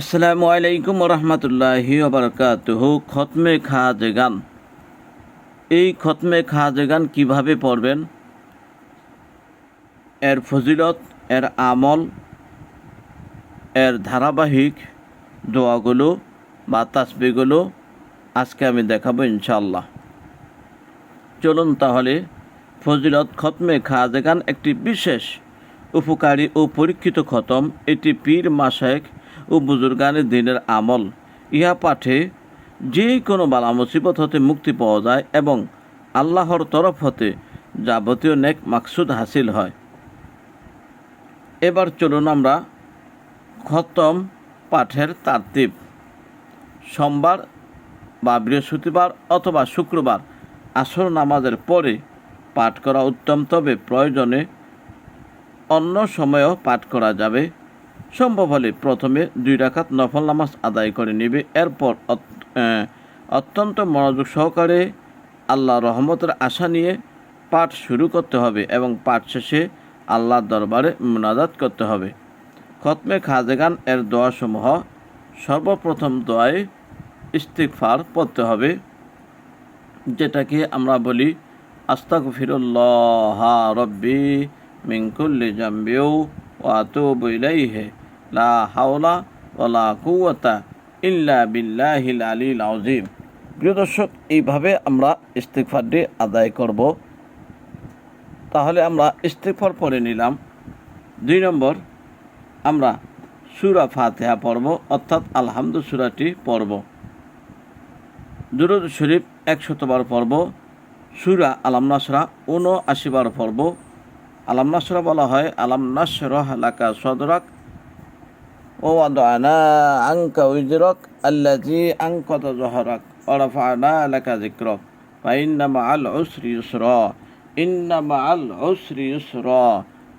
আসসালামু আলাইকুম রহমতুল্লাহি ওবরকাতুহু খতমে খাজেগান এই খতমে খাজেগান কীভাবে পড়বেন? এর ফজিলত, এর আমল, এর ধারাবাহিক দোয়াগুলো বা তাসবিগুলো আজকে আমি দেখাবো ইনশাল্লাহ চলুন তাহলে ফজিলত, খতমে খাজেগান একটি বিশেষ, উপকারী ও পরীক্ষিত খতম। এটি পীর মাসায়েক ও বুজুর্গানের দিনের আমল। ইহা পাঠে যে কোনো বালা মুসিবত হতে মুক্তি পাওয়া যায় এবং আল্লাহর তরফ হতে যাবতীয় নেক মাকসুদ হাসিল হয়। এবার চলুন আমরা খতম পাঠের তারতিব। সোমবার বা বৃহস্পতিবার অথবা শুক্রবার আসর নামাজের পরে পাঠ করা উত্তম, তবে প্রয়োজনে অন্য সময়েও পাঠ করা যাবে। সম্ভব হলে প্রথমে দুই রাকাত নফল নামাজ আদায় করে নেবে। এরপর অত্যন্ত মনোযোগ সহকারে আল্লাহ রহমতের আশা নিয়ে পাঠ শুরু করতে হবে এবং পাঠ শেষে আল্লাহর দরবারে মোনাজাত করতে হবে। খতমে খাজেগান এর দোয়াসমূহ সর্বপ্রথম দোয়ায় ইস্তিকফার পড়তে হবে, যেটাকে আমরা বলি আস্তাক ফিরুল্লাহ রব্বি মিঙ্কুল্লি জাম্বিউ। ওয়াতুবু ইলাইহি লা হাওলা ওয়ালা কুওয়াতা ইল্লা বিল্লাহিল আলিল আযীম প্রিয় দর্শক, এইভাবে আমরা ইস্তিগফারটি আদায় করব। তাহলে আমরা ইস্তিগফার পড়ে নিলাম। দুই নম্বর, আমরা সুরা ফাতিহা পড়ব, অর্থাৎ আলহামদু সুরাটি পড়ব। দুরুদ শরীফ একশতবার পর্ব সুরা আলাম নাসরা উনআশি পর্ব আলাম নাসরা বলা হয়, আলাম নাসরহ লাকা সদরাক, ও আদআনা আনকা উজরক আল্লাজি আনকাতা জহরাক ওরফানা লাকা যিকরক ফাইন্না মাআল উসরি ইউসরা ইন্না মাআল উসরি ইউসরা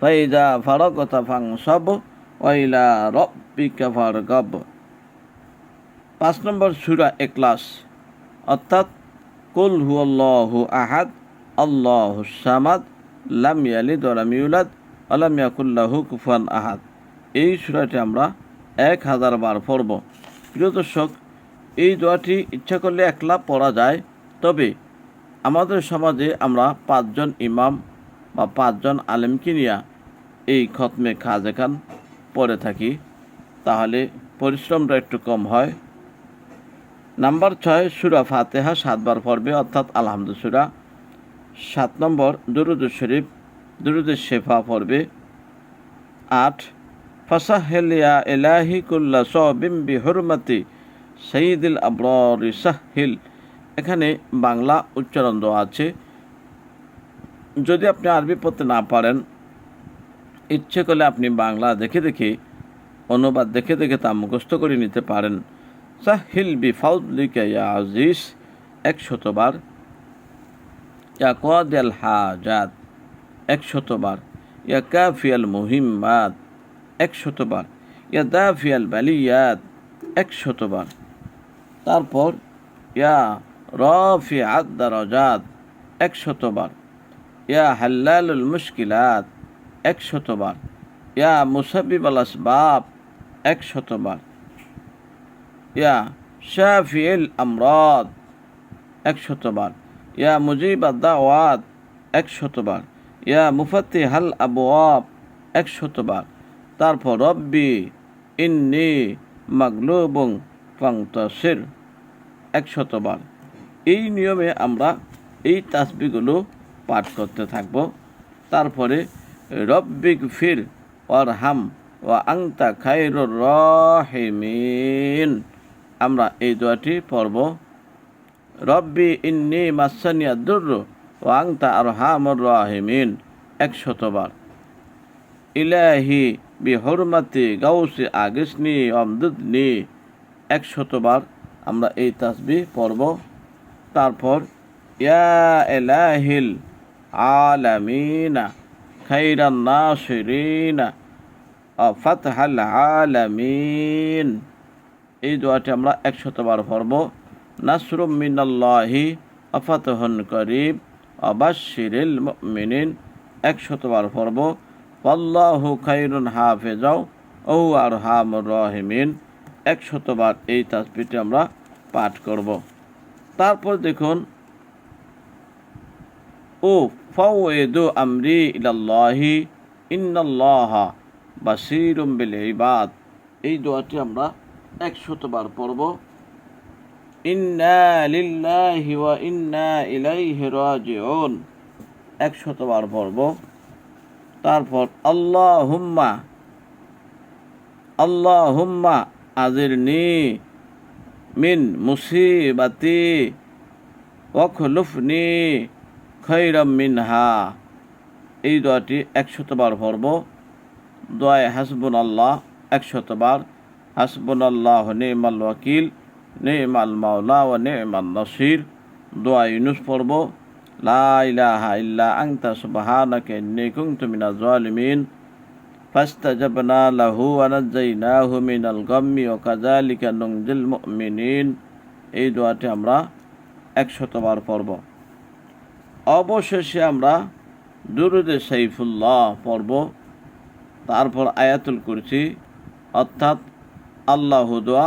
ফাইজা ফারাগতা ফাংসাব ওয়া ইলা রাব্বিকা ফারগাব। পাঁচ নম্বর সুরা এক্লাস অর্থাৎ কুল হু আল্লাহু আহাদ, আল্লাহু সামাদ লাম ইয়ালিদ ওয়ালাম ইউলাদ ওয়ালাম ইয়াকুল্লাহু কুফুয়ান আহাদ। এই সূরাটি আমরা এক হাজার বার পড়ব। প্রিয় দর্শক, এই দোয়াটি ইচ্ছা করলে একলা পড়া যায়, তবে আমাদের সমাজে আমরা পাঁচজন ইমাম বা পাঁচজন আলেমকে নিয়ে এই খতমে খাজেখান পড়ে থাকি, তাহলে পরিশ্রমটা একটু কম হয়। নাম্বার ছয়, সুরা ফাতেহা সাতবার পড়বে, অর্থাৎ আলহামদু সুরা সাত নম্বর, দুরুদ শরীফ, দুরুদ শেফা পড়বে। আট ফসাহেলিয়া এলাহি কুল্লা সবিম সঈদুল আবর সাহিল এখানে বাংলা উচ্চারণ দেওয়া আছে। যদি আপনি আরবি পড়তে না পারেন, ইচ্ছে করলে আপনি বাংলা দেখে দেখে, অনুবাদ দেখে দেখে তা মুখস্থ করে নিতে পারেন। সাহিল বি ফাউদলিকা ইয়া আজিজ এক শতবার ইয়া কাদিয়াল হাজাত এক শতবার ইয়া কাফিয়াল মুহিম্মাত এক শতবার ইয়া দাফিয়াল বালিয়াত এক শতবার তারপর, ইয়া রফি আদারজাত এক শতবার ইয়া হাল্লালুল মুশকিলাত এক শতবার ইয়া মুসাবিব আল আসবাব এক শতবার ইয়া শাফিল আমরাদ এক শতবার ইয়া মুজিব দাওয়াত এক শতবার ইয়া মুফাতি হাল আবওয়াব এক শতবার তারপর রব্বি ইন্নি মাগলুবং ফাংতাসির এক শতবার এই নিয়মে আমরা এই তাসবিগুলো পাঠ করতে থাকব। তারপরে রব্বিক ফির ওয়ারহাম ওয়া আংতা খাইরুর রহিমিন। আমরা এই দোয়াটি পড়ব। রব্বি ইন্নি মাসানিয়া দুর্র ও আংতা আর হামর রাহিমিন এক শতবার ইলাহি বি হরমাতি গাউসি আগিসনি অমদুদনি এক শতবার আমরা এই তাসবি পড়ব। তারপর, ইয়া এলাহিল আলামিনা খাইরান নাসিরিনা ফাতহাল আলামিন। এই দোয়াটি আমরা একশতবার পড়ব। নাসরুম মিনাল্লাহি আফাতহন করিব অবাশিরিল মিনিন একশতবার পড়ব। আল্লাহু খাইরুন হাফেজাও ও আর হাম রহিমিন। একশতবার এই তাসবিটি আমরা পাঠ করব। তারপর দেখুন, ও ফাওয়েদু আমরি ইলাল্লাহি, ইন্নাল্লাহা বাসিরুম বিল ইবাদ। এই দোয়াটি আমরা একশতবার পড়ব। ইন্না লিল্লাহি ওয়া ইন্না ইলাইহি রাজিউন। একশতবার পড়ব। তারপর আল্লাহুম্মা আল্লাহুম্মা আজিরনি মিন মুসিবাতি ওয়াখলুফনি খৈরম মিনহা। এই দোয়াটি একশতবার পড়ব। দোয়ায় হাসবুন আল্লাহ একশতবার হাসবুন আল্লাহ নেমাল ওয়াকিল। নেমাল মাওলা ও নেমাল নসির। দোয়া ইউনুস পড়ব। লা ইলাহা ইল্লা আংতা সুবহানাকা ইন্নী কুনতু মিনাজ জালিমিন। ফাস্তাজাবনা লাহু ওয়া নাজ্জাইনাহু মিনাল গাম্মি ওয়া এই দোয়াটি আমরা একশতবার পড়ব। অবশেষে আমরা দুরুদে সাইফুল্লাহ পড়ব। তারপর আয়াতুল কুরসি, অর্থাৎ আল্লাহ দোয়া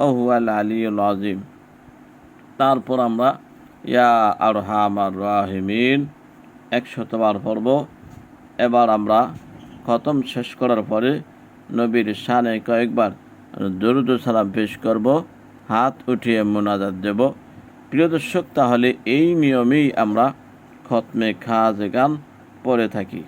ওহুয়াল আলিউল আজিম তারপর আমরা, ইয়া আর হামার রাহিমিন, একশতবার পর্ব এবার আমরা খতম শেষ করার পরে নবীর সানে কয়েকবার দরুদ সালাম পেশ করব, হাত উঠিয়ে মোনাজাত দেব। প্রিয় দর্শক, তাহলে এই নিয়মেই আমরা খতমে খাজ গান পড়ে থাকি।